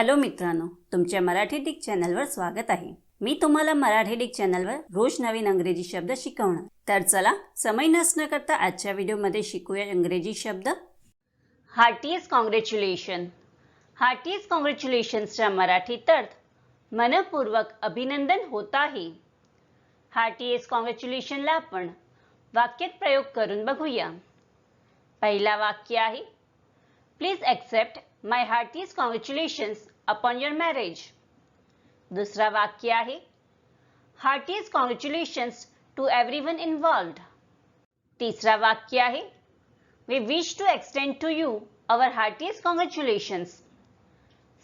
Hello मित्रांनो तुमच्या Marathi Dick चॅनलवर स्वागत आहे. मी तुम्हाला मराठी डिक चॅनलवर रोज नवीन अंग्रेजी शब्द शिकवणार. तर चला समय नसणं करता आजच्या व्हिडिओमध्ये शिकूया इंग्रजी शब्द. हार्टीज कॉंग्रॅच्युलेशन हार्टीज कॉंग्रॅच्युलेशन्सच्या मराठीत अर्थ मनपूर्वक अभिनंदन होत आहे. हार्टीएस कॉंग्रॅच्युलेशनला आपण वाक्यात प्रयोग करून बघूया. पहिला वाक्य आहे please accept my heartiest congratulations upon your marriage दुसरा वाक्य आहे heartiest congratulations to everyone involved तिसरा वाक्य आहे we wish to extend to you our heartiest congratulations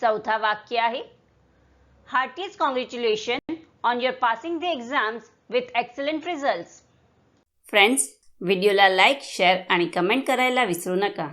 चौथा वाक्य आहे heartiest congratulation on your passing the exams with excellent result friends व्हिडिओला लाईक शेअर आणि कमेंट करायला विसरू नका.